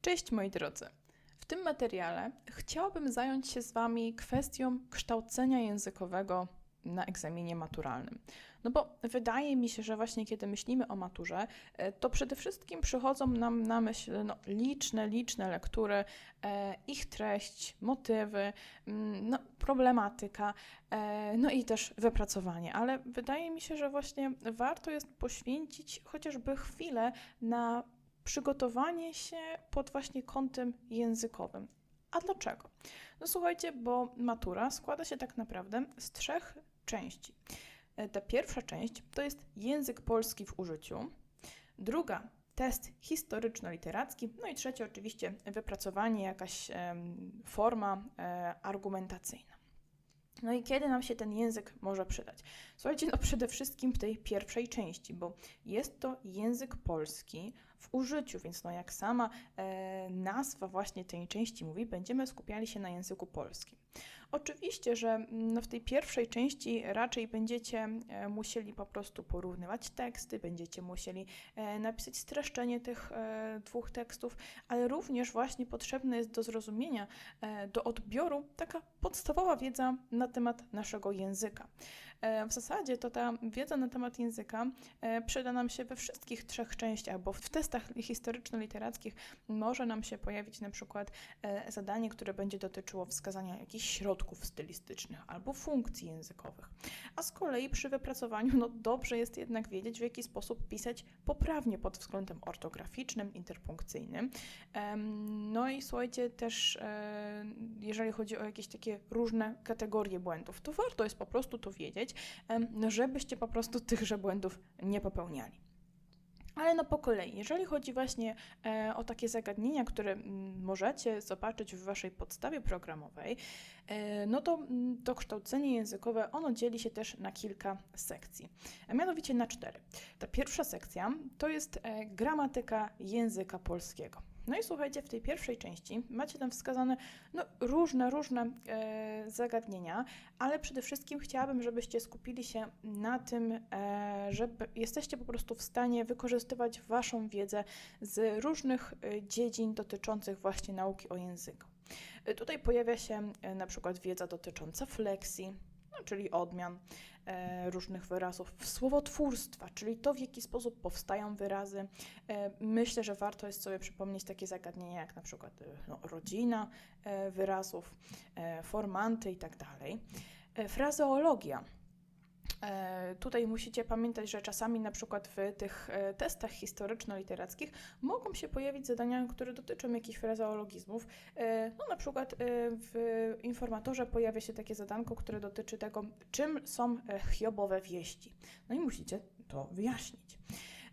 Cześć moi drodzy. W tym materiale chciałabym zająć się z Wami kwestią kształcenia językowego na egzaminie maturalnym. No bo wydaje mi się, że właśnie kiedy myślimy o maturze, e, to przede wszystkim przychodzą nam na myśl no, liczne, liczne lektury, e, ich treść, motywy, mm, no, problematyka, e, no i też wypracowanie. Ale wydaje mi się, że właśnie warto jest poświęcić chociażby chwilę na przygotowanie się pod właśnie kątem językowym. A dlaczego? No słuchajcie, bo matura składa się tak naprawdę z trzech części. E, ta pierwsza część to jest język polski w użyciu, druga test historyczno-literacki, no i trzecia oczywiście wypracowanie, jakaś forma e, argumentacyjna. No i kiedy nam się ten język może przydać? Słuchajcie, no przede wszystkim w tej pierwszej części, bo jest to język polski w użyciu, więc no jak sama e, nazwa właśnie tej części mówi, będziemy skupiali się na języku polskim. Oczywiście, że mm, no, w tej pierwszej części raczej będziecie e, musieli po prostu porównywać teksty, będziecie musieli e, napisać streszczenie tych e, dwóch tekstów, ale również właśnie potrzebne jest do zrozumienia, e, do odbioru taka podstawowa wiedza na temat naszego języka. E, w zasadzie to ta wiedza na temat języka e, przyda nam się we wszystkich trzech częściach, bo w testach historyczno-literackich może nam się pojawić na przykład e, zadanie, które będzie dotyczyło wskazania jakichś środków stylistycznych albo funkcji językowych. A z kolei przy wypracowaniu no dobrze jest jednak wiedzieć, w jaki sposób pisać poprawnie pod względem ortograficznym, interpunkcyjnym. No i słuchajcie, też jeżeli chodzi o jakieś takie różne kategorie błędów, to warto jest po prostu to wiedzieć, żebyście po prostu tychże błędów nie popełniali. Ale no po kolei, jeżeli chodzi właśnie e, o takie zagadnienia, które możecie zobaczyć w Waszej podstawie programowej, e, no to m, to kształcenie językowe, ono dzieli się też na kilka sekcji, a mianowicie na cztery. Ta pierwsza sekcja to jest e, gramatyka języka polskiego. No i słuchajcie, w tej pierwszej części macie tam wskazane no, różne, różne e, zagadnienia, ale przede wszystkim chciałabym, żebyście skupili się na tym, e, że jesteście po prostu w stanie wykorzystywać Waszą wiedzę z różnych e, dziedzin dotyczących właśnie nauki o języku. E, tutaj pojawia się e, na przykład wiedza dotycząca fleksji, czyli odmian e, różnych wyrazów, słowotwórstwa, czyli to, w jaki sposób powstają wyrazy. E, myślę, że warto jest sobie przypomnieć takie zagadnienia jak na przykład e, no, rodzina wyrazów, formanty itd. Tak frazeologia tutaj musicie pamiętać, że czasami na przykład w tych e, testach historyczno-literackich mogą się pojawić zadania, które dotyczą jakichś frazeologizmów. E, no na przykład w informatorze pojawia się takie zadanko, które dotyczy tego, czym są hiobowe wieści. No i musicie to wyjaśnić.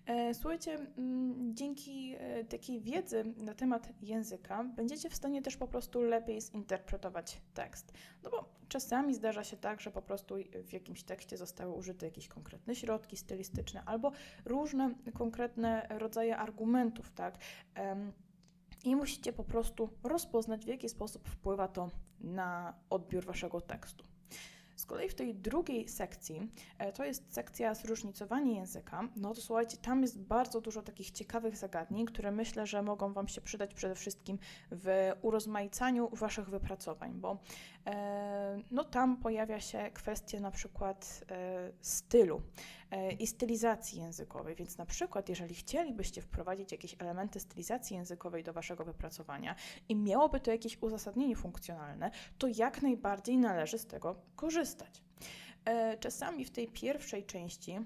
E, słuchajcie, mm, dzięki e, takiej wiedzy na temat języka będziecie w stanie też po prostu lepiej zinterpretować tekst. No bo czasami zdarza się tak, że po prostu w jakimś tekście zostały użyte jakieś konkretne środki stylistyczne albo różne konkretne rodzaje argumentów, tak? I musicie po prostu rozpoznać, w jaki sposób wpływa to na odbiór waszego tekstu. Z kolei w tej drugiej sekcji, e, to jest sekcja zróżnicowanie języka, no to słuchajcie, tam jest bardzo dużo takich ciekawych zagadnień, które myślę, że mogą Wam się przydać przede wszystkim w urozmaicaniu Waszych wypracowań, bo e, no tam pojawia się kwestia na przykład e, stylu i stylizacji językowej, więc na przykład jeżeli chcielibyście wprowadzić jakieś elementy stylizacji językowej do Waszego wypracowania i miałoby to jakieś uzasadnienie funkcjonalne, to jak najbardziej należy z tego korzystać korzystać. E, czasami w tej pierwszej części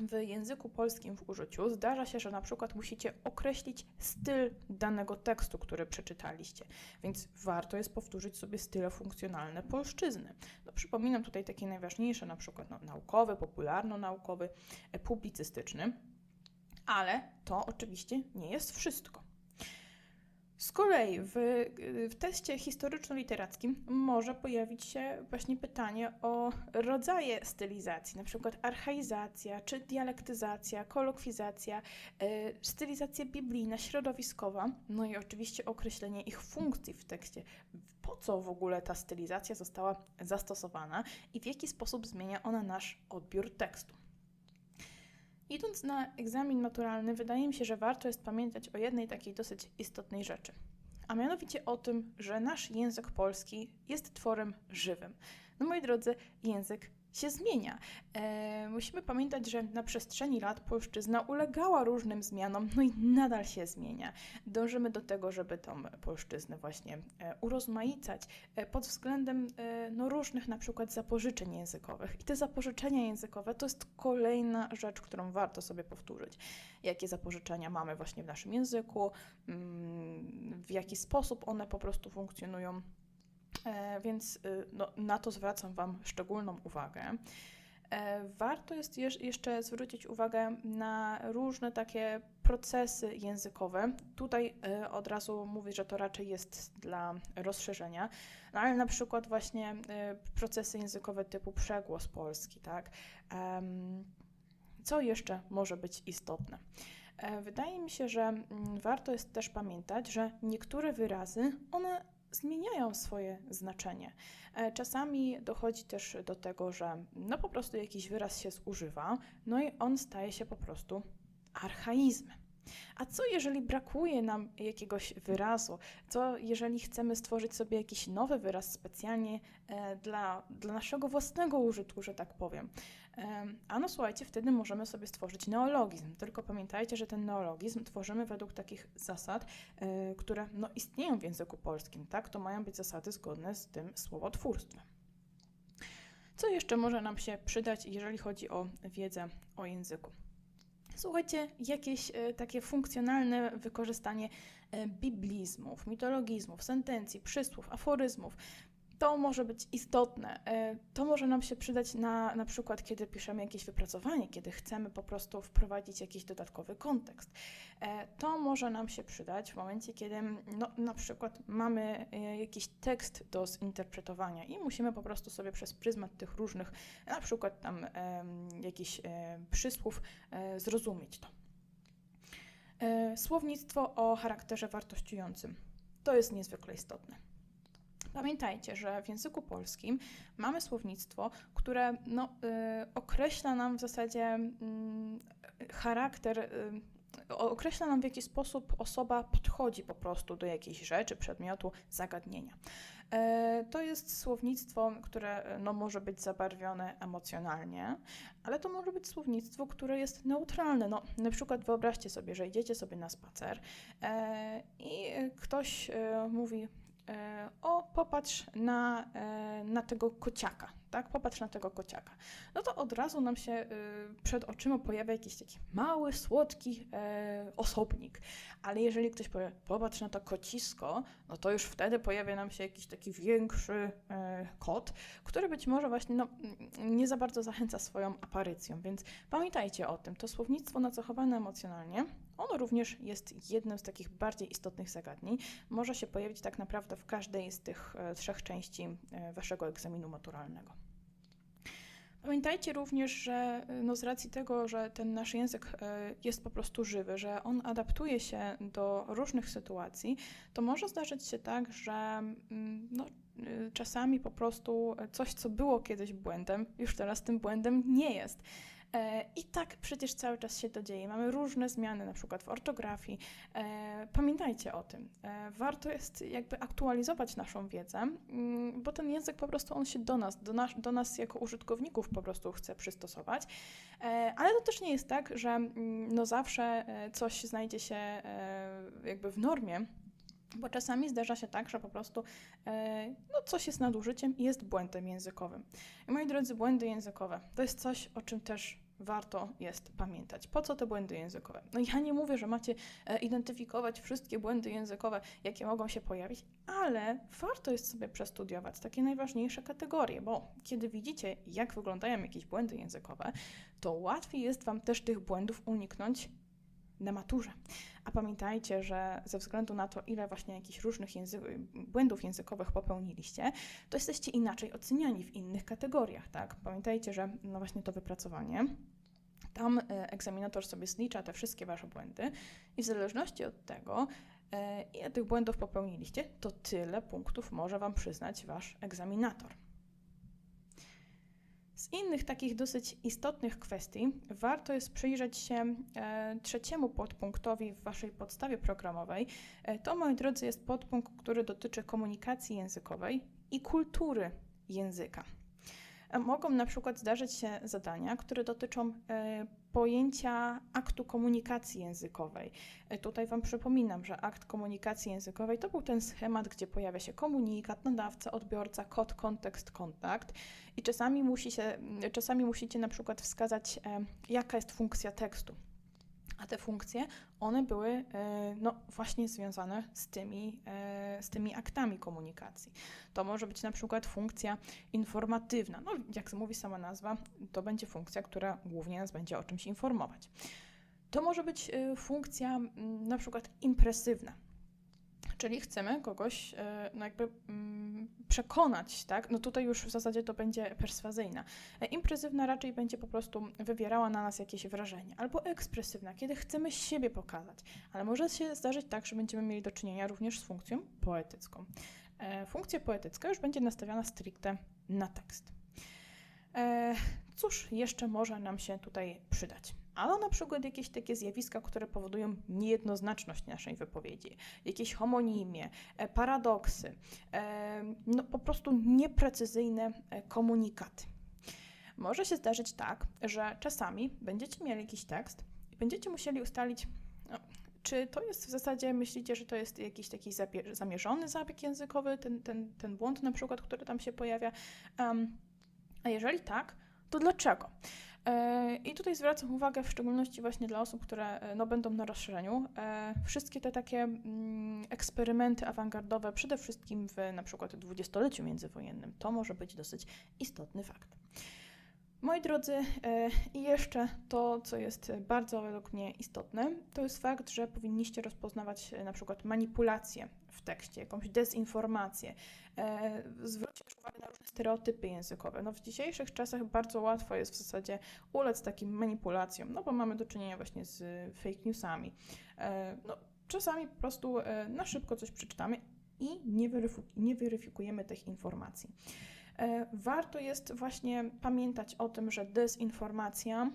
w języku polskim w użyciu zdarza się, że na przykład musicie określić styl danego tekstu, który przeczytaliście, więc warto jest powtórzyć sobie style funkcjonalne polszczyzny. No, przypominam tutaj takie najważniejsze, na przykład no, naukowy, popularno-naukowy, e, publicystyczny, ale to oczywiście nie jest wszystko. Z kolei w, w teście historyczno-literackim może pojawić się właśnie pytanie o rodzaje stylizacji, na przykład archaizacja, czy dialektyzacja, kolokwizacja, yy, stylizacja biblijna, środowiskowa, no i oczywiście określenie ich funkcji w tekście. Po co w ogóle ta stylizacja została zastosowana i w jaki sposób zmienia ona nasz odbiór tekstu. Idąc na egzamin maturalny, wydaje mi się, że warto jest pamiętać o jednej takiej dosyć istotnej rzeczy. A mianowicie o tym, że nasz język polski jest tworem żywym. No moi drodzy, język się zmienia. E, musimy pamiętać, że na przestrzeni lat polszczyzna ulegała różnym zmianom, no i nadal się zmienia. Dążymy do tego, żeby tą polszczyznę właśnie e, urozmaicać e, pod względem e, no, różnych na przykład zapożyczeń językowych. I te zapożyczenia językowe to jest kolejna rzecz, którą warto sobie powtórzyć. Jakie zapożyczenia mamy właśnie w naszym języku, mm, w jaki sposób one po prostu funkcjonują więc y, no, na to zwracam Wam szczególną uwagę. E, warto jest jeszcze zwrócić uwagę na różne takie procesy językowe. Tutaj e, od razu mówię, że to raczej jest dla rozszerzenia, no ale na przykład właśnie procesy językowe typu przegłos polski, tak? Co jeszcze może być istotne? Wydaje mi się, że mm, warto jest też pamiętać, że niektóre wyrazy, one zmieniają swoje znaczenie. E, czasami dochodzi też do tego, że no po prostu jakiś wyraz się zużywa, no i on staje się po prostu archaizmem. A co jeżeli brakuje nam jakiegoś wyrazu? Co jeżeli chcemy stworzyć sobie jakiś nowy wyraz specjalnie e, dla, dla naszego własnego użytku, że tak powiem? A no słuchajcie, wtedy możemy sobie stworzyć neologizm. Tylko pamiętajcie, że ten neologizm tworzymy według takich zasad, e, które no, istnieją w języku polskim. Tak? To mają być zasady zgodne z tym słowotwórstwem. Co jeszcze może nam się przydać, jeżeli chodzi o wiedzę o języku? Słuchajcie, jakieś e, takie funkcjonalne wykorzystanie e, biblizmów, mitologizmów, sentencji, przysłów, aforyzmów, to może być istotne. E, to może nam się przydać na, na przykład, kiedy piszemy jakieś wypracowanie, kiedy chcemy po prostu wprowadzić jakiś dodatkowy kontekst. E, to może nam się przydać w momencie, kiedy no, na przykład mamy e, jakiś tekst do zinterpretowania i musimy po prostu sobie przez pryzmat tych różnych, na przykład tam jakichś przysłów zrozumieć to. Słownictwo o charakterze wartościującym. To jest niezwykle istotne. Pamiętajcie, że w języku polskim mamy słownictwo, które no, y, określa nam w zasadzie y, charakter. Y, określa nam, w jaki sposób osoba podchodzi po prostu do jakiejś rzeczy, przedmiotu, zagadnienia. E, to jest słownictwo, które no, może być zabarwione emocjonalnie, ale to może być słownictwo, które jest neutralne. No, na przykład wyobraźcie sobie, że idziecie sobie na spacer e, i ktoś e, mówi, o, popatrz na, e, na tego kociaka, tak? Popatrz na tego kociaka. No to od razu nam się y, przed oczyma pojawia jakiś taki mały, słodki e, osobnik. Ale jeżeli ktoś powie, popatrz na to kocisko, no to już wtedy pojawia nam się jakiś taki większy kot, który być może właśnie no, nie za bardzo zachęca swoją aparycją. Więc pamiętajcie o tym. To słownictwo nacechowane emocjonalnie ono również jest jednym z takich bardziej istotnych zagadnień. Może się pojawić tak naprawdę w każdej z tych e, trzech części e, waszego egzaminu maturalnego. Pamiętajcie również, że e, no z racji tego, że ten nasz język jest po prostu żywy, że on adaptuje się do różnych sytuacji, to może zdarzyć się tak, że mm, no, czasami po prostu coś, co było kiedyś błędem, już teraz tym błędem nie jest. E, I tak przecież cały czas się to dzieje. Mamy różne zmiany, na przykład w ortografii. E, pamiętajcie o tym. E, warto jest jakby aktualizować naszą wiedzę, mm, bo ten język po prostu on się do nas, do nas, do nas jako użytkowników po prostu chce przystosować. Ale to też nie jest tak, że mm, no zawsze coś znajdzie się jakby w normie. Bo czasami zdarza się tak, że po prostu no, coś jest nadużyciem i jest błędem językowym. I moi drodzy, błędy językowe to jest coś, o czym też warto jest pamiętać. Po co te błędy językowe? No ja nie mówię, że macie e, identyfikować wszystkie błędy językowe, jakie mogą się pojawić, ale warto jest sobie przestudiować takie najważniejsze kategorie, bo kiedy widzicie, jak wyglądają jakieś błędy językowe, to łatwiej jest Wam też tych błędów uniknąć na maturze. A pamiętajcie, że ze względu na to, ile właśnie jakichś różnych błędów językowych popełniliście, to jesteście inaczej oceniani w innych kategoriach, tak? Pamiętajcie, że no właśnie to wypracowanie, tam e, egzaminator sobie zlicza te wszystkie wasze błędy i w zależności od tego, e, ile tych błędów popełniliście, to tyle punktów może wam przyznać wasz egzaminator. Z innych takich dosyć istotnych kwestii warto jest przyjrzeć się e, trzeciemu podpunktowi w Waszej podstawie programowej. E, to, moi drodzy, jest podpunkt, który dotyczy komunikacji językowej i kultury języka. E, mogą na przykład zdarzyć się zadania, które dotyczą e, pojęcia aktu komunikacji językowej. E, tutaj Wam przypominam, że akt komunikacji językowej to był ten schemat, gdzie pojawia się komunikat, nadawca, odbiorca, kod, kontekst, kontakt i czasami, musi się, czasami musicie na przykład wskazać, jaka jest funkcja tekstu. A te funkcje, one były e, no, właśnie związane z tymi, e, z tymi aktami komunikacji. To może być na przykład funkcja informatywna. No, jak mówi sama nazwa, to będzie funkcja, która głównie nas będzie o czymś informować. To może być e, funkcja na przykład impresywna. Czyli chcemy kogoś e, no jakby mm, przekonać, tak? No tutaj już w zasadzie to będzie perswazyjna. E, impresywna raczej będzie po prostu wywierała na nas jakieś wrażenie, albo ekspresywna, kiedy chcemy siebie pokazać, ale może się zdarzyć tak, że będziemy mieli do czynienia również z funkcją poetycką. E, funkcja poetycka już będzie nastawiona stricte na tekst. Cóż jeszcze może nam się tutaj przydać? Ale na przykład jakieś takie zjawiska, które powodują niejednoznaczność naszej wypowiedzi, jakieś homonimie, e, paradoksy, e, no po prostu nieprecyzyjne e, komunikaty. Może się zdarzyć tak, że czasami będziecie mieli jakiś tekst i będziecie musieli ustalić, no, czy to jest w zasadzie, myślicie, że to jest jakiś taki zamierzony zabieg językowy, ten, ten, ten błąd na przykład, który tam się pojawia? Um, a jeżeli tak, to dlaczego? E, I tutaj zwracam uwagę w szczególności właśnie dla osób, które e, no, będą na rozszerzeniu. E, wszystkie te takie mm, eksperymenty awangardowe, przede wszystkim w na przykład dwudziestoleciu międzywojennym, to może być dosyć istotny fakt. Moi drodzy, i jeszcze to, co jest bardzo według mnie istotne, to jest fakt, że powinniście rozpoznawać na przykład manipulacje w tekście, jakąś dezinformację. Zwróćcie uwagę na różne stereotypy językowe. No w dzisiejszych czasach bardzo łatwo jest w zasadzie ulec takim manipulacjom, no bo mamy do czynienia właśnie z fake newsami. E, no, czasami po prostu e, na szybko coś przeczytamy i nie, nie weryfikujemy tych informacji. E, warto jest właśnie pamiętać o tym, że dezinformacja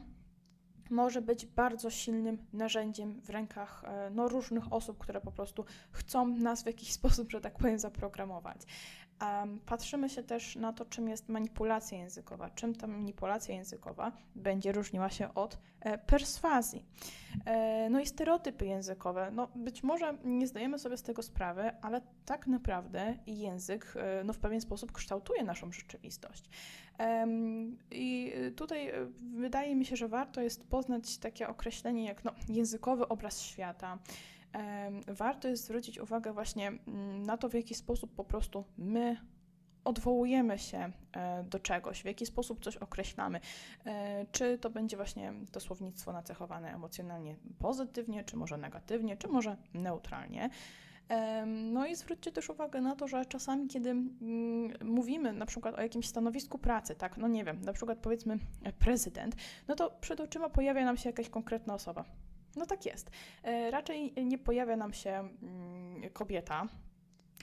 może być bardzo silnym narzędziem w rękach no, różnych osób, które po prostu chcą nas w jakiś sposób, że tak powiem, zaprogramować. Patrzymy się też na to, czym jest manipulacja językowa, czym ta manipulacja językowa będzie różniła się od e, perswazji. E, no i stereotypy językowe. No, być może nie zdajemy sobie z tego sprawy, ale tak naprawdę język e, no, w pewien sposób kształtuje naszą rzeczywistość. I tutaj wydaje mi się, że warto jest poznać takie określenie jak no, językowy obraz świata warto jest zwrócić uwagę właśnie mm, na to, w jaki sposób po prostu my odwołujemy się e, do czegoś, w jaki sposób coś określamy. E, czy to będzie właśnie to słownictwo nacechowane emocjonalnie pozytywnie, czy może negatywnie, czy może neutralnie. No i zwróćcie też uwagę na to, że czasami, kiedy mm, mówimy na przykład o jakimś stanowisku pracy, tak, no nie wiem, na przykład powiedzmy prezydent, no to przed oczyma pojawia nam się jakaś konkretna osoba. No tak jest. E, raczej nie pojawia nam się mm, kobieta.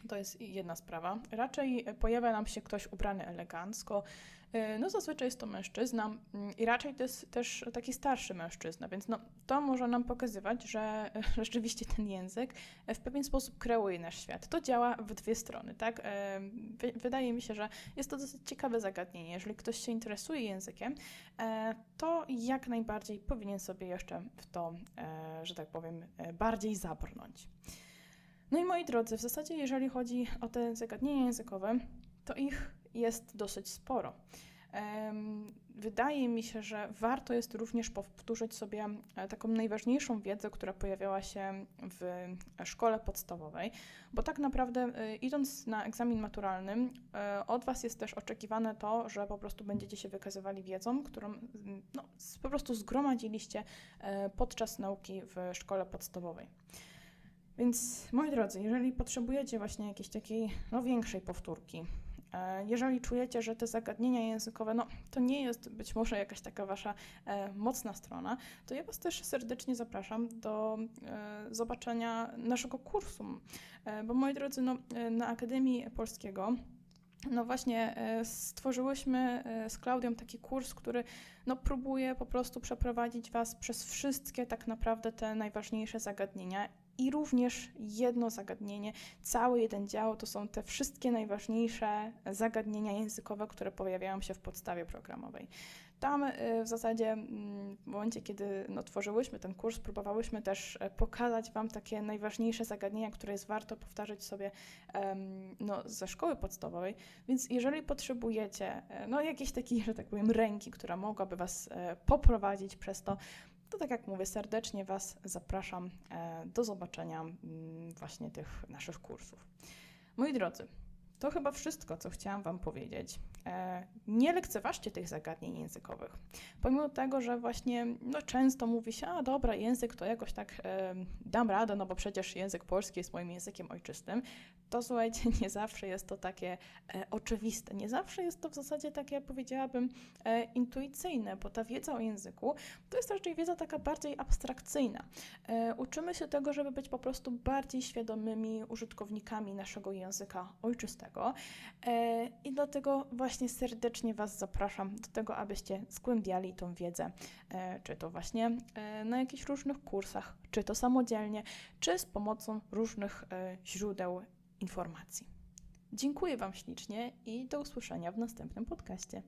To jest jedna sprawa. Raczej pojawia nam się ktoś ubrany elegancko. E, no zazwyczaj jest to mężczyzna mm, i raczej to jest też taki starszy mężczyzna, więc no, to może nam pokazywać, że rzeczywiście ten język w pewien sposób kreuje nasz świat. To działa w dwie strony, tak? E, wydaje mi się, że jest to dosyć ciekawe zagadnienie. Jeżeli ktoś się interesuje językiem, e, to jak najbardziej powinien sobie jeszcze w to, że tak powiem, bardziej zabrnąć. No i moi drodzy, w zasadzie jeżeli chodzi o te zagadnienia językowe, to ich jest dosyć sporo. Wydaje mi się, że warto jest również powtórzyć sobie e, taką najważniejszą wiedzę, która pojawiała się w szkole podstawowej, bo tak naprawdę e, idąc na egzamin maturalny, e, od Was jest też oczekiwane to, że po prostu będziecie się wykazywali wiedzą, którą no, po prostu zgromadziliście podczas nauki w szkole podstawowej. Więc moi drodzy, jeżeli potrzebujecie właśnie jakiejś takiej no, większej powtórki, jeżeli czujecie, że te zagadnienia językowe, no to nie jest być może jakaś taka wasza e, mocna strona, to ja was też serdecznie zapraszam do e, zobaczenia naszego kursu. E, bo moi drodzy, no, e, na Akademii Polskiego no właśnie e, stworzyłyśmy e, z Klaudią taki kurs, który no, próbuje po prostu przeprowadzić Was przez wszystkie tak naprawdę te najważniejsze zagadnienia i również jedno zagadnienie, cały jeden dział to są te wszystkie najważniejsze zagadnienia językowe, które pojawiają się w podstawie programowej. Tam y, w zasadzie mm, w momencie, kiedy no, tworzyłyśmy ten kurs, próbowałyśmy też e, pokazać Wam takie najważniejsze zagadnienia, które jest warto powtarzać sobie no, ze szkoły podstawowej. Więc jeżeli potrzebujecie e, no, jakiejś takiej, że tak powiem, ręki, która mogłaby Was e, poprowadzić przez to, to tak jak mówię, serdecznie Was zapraszam do zobaczenia mm, właśnie tych naszych kursów. Moi drodzy, to chyba wszystko, co chciałam Wam powiedzieć. E, nie lekceważcie tych zagadnień językowych. Pomimo tego, że właśnie no, często mówi się, a dobra, język to jakoś tak e, dam radę, no bo przecież język polski jest moim językiem ojczystym, to słuchajcie, nie zawsze jest to takie e, oczywiste. Nie zawsze jest to w zasadzie takie, powiedziałabym, e, intuicyjne, bo ta wiedza o języku to jest raczej wiedza taka bardziej abstrakcyjna. E, uczymy się tego, żeby być po prostu bardziej świadomymi użytkownikami naszego języka ojczystego e, i dlatego właśnie serdecznie Was zapraszam do tego, abyście zgłębiali tą wiedzę, e, czy to właśnie e, na jakichś różnych kursach, czy to samodzielnie, czy z pomocą różnych źródeł informacji. Dziękuję Wam ślicznie i do usłyszenia w następnym podcaście.